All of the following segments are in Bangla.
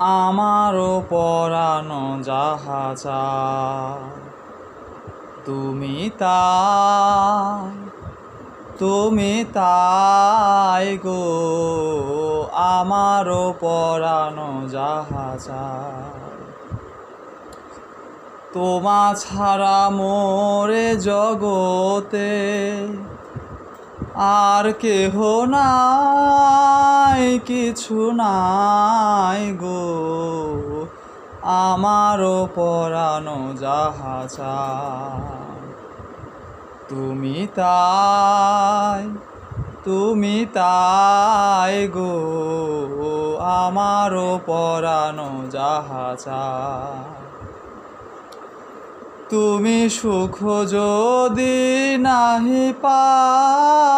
আমারও পরানো যাহা তুমি তাই তুমি তাই গো আমারও পরানো যাহা তোমা ছাড়া মোরে জগতে আর কেহ নাই, কিছু নাই গো। আমারও পরানো যাহা তুমি তাই তুমি তাই গো। আমারও পরানো যাহা তুমি সুখ যদি নাহি পাও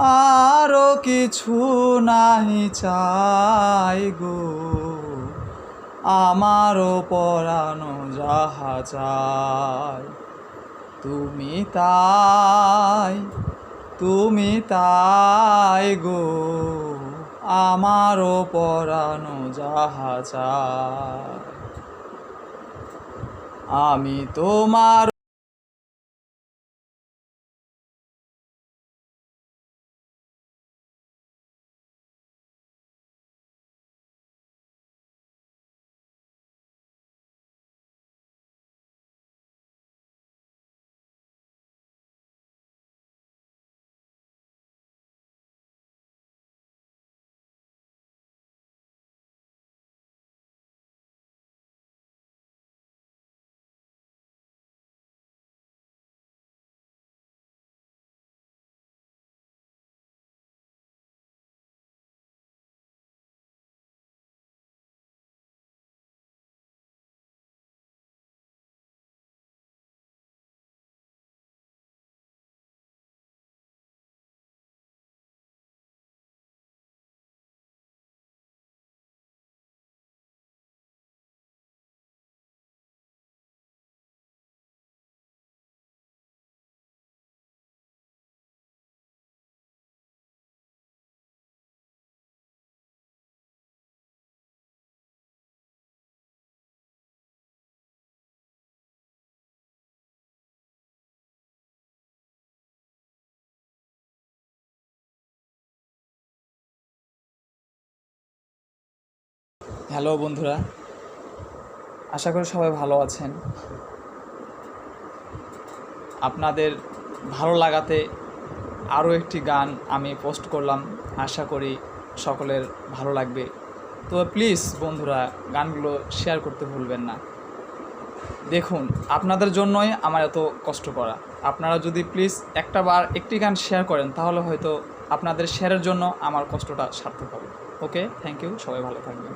আরও কিছু নাহি চাই গো। আমারও পরানো যাহা চাই, তুমি তাই তুমি তাই গো। আমারও পরানো যাহা চাই, আমি তোমার হ্যালো বন্ধুরা, আশা করি সবাই ভালো আছেন। আপনাদের ভালো লাগাতে আরও একটি গান আমি পোস্ট করলাম, আশা করি সকলের ভালো লাগবে। তো প্লিজ বন্ধুরা, গানগুলো শেয়ার করতে ভুলবেন না। দেখুন, আপনাদের জন্যই আমার এত কষ্ট করা। আপনারা যদি প্লিজ একটা বার একটি গান শেয়ার করেন, তাহলে হয়তো আপনাদের শেয়ারের জন্য আমার কষ্টটা সার্থক হবে। ওকে, থ্যাংক ইউ, সবাই ভালো থাকবেন।